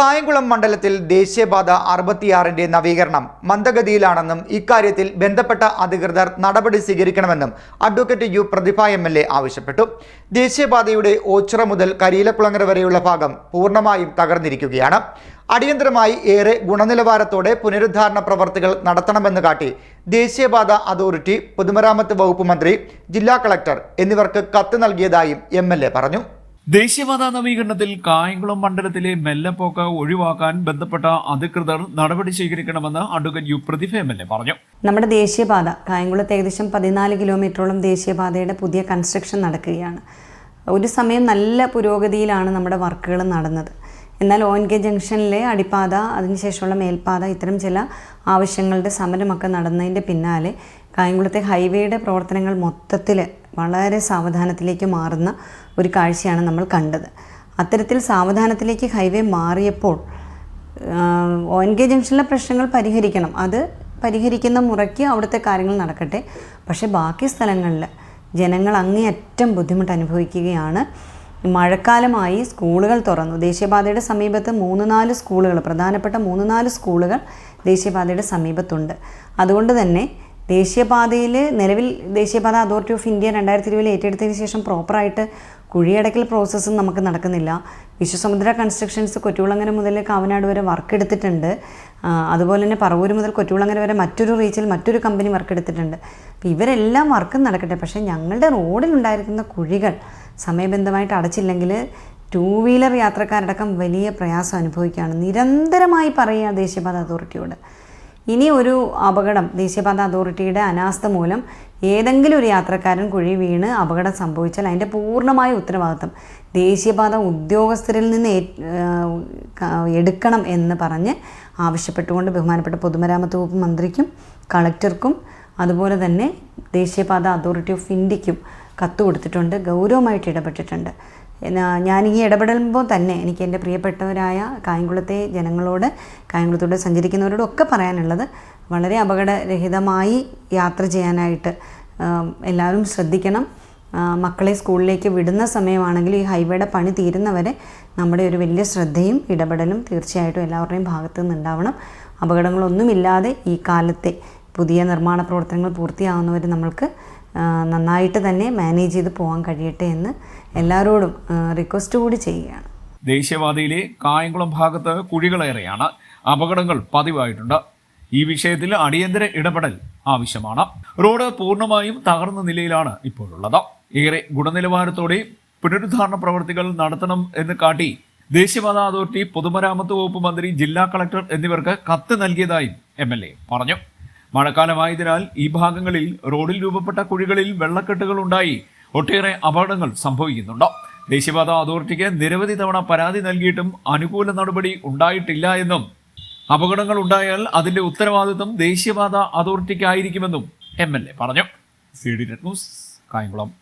കായംകുളം മണ്ഡലത്തിൽ ദേശീയപാത അറുപത്തിയാറിന്റെ നവീകരണം മന്ദഗതിയിലാണെന്നും ഇക്കാര്യത്തിൽ ബന്ധപ്പെട്ട അധികൃതർ നടപടി സ്വീകരിക്കണമെന്നും advocate U Prathibha M L A ആവശ്യപ്പെട്ടു. ദേശീയപാതയുടെ ഓച്ചിറ മുതൽ കരിയിലക്കുളങ്ങര വരെയുള്ള ഭാഗം പൂർണമായും തകർന്നിരിക്കുകയാണ്. അടിയന്തരമായി ഏറെ ഗുണനിലവാരത്തോടെ പുനരുദ്ധാരണ പ്രവർത്തികൾ നടത്തണമെന്ന് കാട്ടി ദേശീയപാത അതോറിറ്റി പൊതുമരാമത്ത് വകുപ്പ് മന്ത്രി ജില്ലാ കളക്ടർ എന്നിവർക്ക് കത്ത് നൽകിയതായും എം പറഞ്ഞു. ദേശീയപാത നവീകരണത്തിൽ കായംകുളം മണ്ഡലത്തിലെ മെല്ലപ്പോക്ക് ഒഴിവാക്കാൻ ബന്ധപ്പെട്ട അധികൃതർ നടപടി സ്വീകരിക്കണമെന്ന് advocate U Prathibha M L A പറഞ്ഞു. നമ്മുടെ ദേശീയപാത കായംകുളത്ത് ഏകദേശം പതിനാല് കിലോമീറ്ററോളം ദേശീയപാതയുടെ പുതിയ കൺസ്ട്രക്ഷൻ നടക്കുകയാണ്. ഒരു സമയം നല്ല പുരോഗതിയിലാണ് നമ്മുടെ വർക്കുകൾ നടന്നത്. എന്നാൽ ഓൻ കെ ജംഗ്ഷനിലെ അടിപ്പാത അതിനുശേഷമുള്ള മേൽപ്പാത ഇത്തരം ചില ആവശ്യങ്ങളുടെ സമരമൊക്കെ നടന്നതിന്റെ പിന്നാലെ കായംകുളത്തെ ഹൈവേയുടെ പ്രവർത്തനങ്ങൾ മൊത്തത്തിൽ വളരെ സാവധാനത്തിലേക്ക് മാറുന്ന ഒരു കാഴ്ചയാണ് നമ്മൾ കണ്ടത്. അത്തരത്തിൽ സാവധാനത്തിലേക്ക് ഹൈവേ മാറിയപ്പോൾ ഒ എൻ കെ ജംഗ്ഷനിലെ പ്രശ്നങ്ങൾ പരിഹരിക്കണം. അത് പരിഹരിക്കുന്ന മുറയ്ക്ക് അവിടുത്തെ കാര്യങ്ങൾ നടക്കട്ടെ. പക്ഷേ ബാക്കി സ്ഥലങ്ങളിൽ ജനങ്ങൾ അങ്ങേയറ്റം ബുദ്ധിമുട്ട് അനുഭവിക്കുകയാണ്. മഴക്കാലമായി സ്കൂളുകൾ തുറന്നു. ദേശീയപാതയുടെ സമീപത്ത് മൂന്ന് നാല് സ്കൂളുകൾ പ്രധാനപ്പെട്ട മൂന്ന് നാല് സ്കൂളുകൾ ദേശീയപാതയുടെ സമീപത്തുണ്ട്. അതുകൊണ്ട് തന്നെ ദേശീയപാതയിൽ നിലവിൽ ദേശീയപാത അതോറിറ്റി ഓഫ് ഇന്ത്യ രണ്ടായിരത്തി ഇരുപതിൽ ഏറ്റെടുത്തതിന് ശേഷം പ്രോപ്പറായിട്ട് കുഴിയടക്കൽ പ്രോസസ്സും നമുക്ക് നടക്കുന്നില്ല. വിശ്വസമുദ്ര കൺസ്ട്രക്ഷൻസ് കൊറ്റുകുളങ്ങര മുതൽ കാവനാട് വരെ വർക്ക് എടുത്തിട്ടുണ്ട് അതുപോലെ തന്നെ പറവൂർ മുതൽ കൊറ്റുകുളങ്ങര വരെ മറ്റൊരു റീച്ചിൽ മറ്റൊരു കമ്പനി വർക്ക് എടുത്തിട്ടുണ്ട് അപ്പോൾ ഇവരെല്ലാം വർക്കും നടക്കട്ടെ. പക്ഷേ ഞങ്ങളുടെ റോഡിലുണ്ടായിരിക്കുന്ന കുഴികൾ സമയബന്ധമായിട്ട് അടച്ചില്ലെങ്കിൽ ടൂ വീലർ യാത്രക്കാരടക്കം വലിയ പ്രയാസം അനുഭവിക്കുകയാണ്. നിരന്തരമായി പറയുക ദേശീയപാത അതോറിറ്റിയോട് ഇനി ഒരു അപകടം ദേശീയപാത അതോറിറ്റിയുടെ അനാസ്ഥ മൂലം ഏതെങ്കിലും ഒരു യാത്രക്കാരൻ കുഴി വീണ് അപകടം സംഭവിച്ചാൽ അതിന്റെ പൂർണമായ ഉത്തരവാദിത്വം ദേശീയപാത ഉദ്യോഗസ്ഥരിൽ നിന്ന് എടുക്കണം എന്ന് പറഞ്ഞ് ആവശ്യപ്പെട്ടുകൊണ്ട് ബഹുമാനപ്പെട്ട പൊതുമരാമത്ത് വകുപ്പ് മന്ത്രിക്കും കളക്ടർക്കും അതുപോലെ തന്നെ ദേശീയപാത അതോറിറ്റി ഓഫ് ഇന്ത്യക്കും കത്ത് കൊടുത്തിട്ടുണ്ട് ഗൗരവമായിട്ട് ഇടപെട്ടിട്ടുണ്ട്. ഞാൻ ഈ ഇടപെടുമ്പോൾ തന്നെ എനിക്ക് എന്റെ പ്രിയപ്പെട്ടവരായ കായംകുളത്തെ ജനങ്ങളോട് കായംകുളത്തോട് സഞ്ചരിക്കുന്നവരോടും ഒക്കെ പറയാനുള്ളത് വളരെ അപകടരഹിതമായി യാത്ര ചെയ്യാനായിട്ട് എല്ലാവരും ശ്രദ്ധിക്കണം. മക്കളെ സ്കൂളിലേക്ക് വിടുന്ന സമയമാണെങ്കിലും ഈ ഹൈവേയുടെ പണി തീരുന്നവരെ നമ്മുടെ ഒരു വലിയ ശ്രദ്ധയും ഇടപെടലും തീർച്ചയായിട്ടും എല്ലാവരുടെയും ഭാഗത്തു നിന്നുണ്ടാവണം. അപകടങ്ങളൊന്നുമില്ലാതെ ഈ കാലത്തെ പുതിയ നിർമ്മാണ പ്രവർത്തനങ്ങൾ പൂർത്തിയാവുന്നവർ നമ്മൾക്ക് നന്നായിട്ട് തന്നെ മാനേജ് ചെയ്ത് പോകാൻ കഴിയട്ടെ എന്ന് എല്ലാവരോടും റിക്വസ്റ്റ് കൂടി ചെയ്യുകയാണ്. ദേശീയപാതയിലെ കായംകുളം ഭാഗത്ത് കുഴികളേറെയാണ് അപകടങ്ങൾ പതിവായിട്ടുണ്ട്. ഈ വിഷയത്തിൽ അടിയന്തര ഇടപെടൽ ആവശ്യമാണ്. റോഡ് പൂർണമായും തകർന്ന നിലയിലാണ് ഇപ്പോഴുള്ളത്. ഏറെ ഗുണനിലവാരത്തോടെ പുനരുദ്ധാരണ പ്രവർത്തികൾ നടത്തണം എന്ന് കാട്ടി ദേശീയപാത അതോറിറ്റി പൊതുമരാമത്ത് വകുപ്പ് മന്ത്രി ജില്ലാ കളക്ടർ എന്നിവർക്ക് കത്ത് നൽകിയതായും എം പറഞ്ഞു. മഴക്കാലമായതിനാൽ ഈ ഭാഗങ്ങളിൽ റോഡിൽ രൂപപ്പെട്ട കുഴികളിൽ വെള്ളക്കെട്ടുകൾ ഉണ്ടായി. ഒട്ടേറെ അപകടങ്ങൾ സംഭവിക്കുന്നുണ്ട്. ദേശീയപാത അതോറിറ്റിക്ക് നിരവധി തവണ പരാതി നൽകിയിട്ടും അനുകൂല നടപടി ഉണ്ടായിട്ടില്ല എന്നും അപകടങ്ങൾ ഉണ്ടായാൽ അതിന്റെ ഉത്തരവാദിത്വം ദേശീയപാത അതോറിറ്റിക്കായിരിക്കുമെന്നും എം എൽ എ പറഞ്ഞു. C D news Kayamkulam.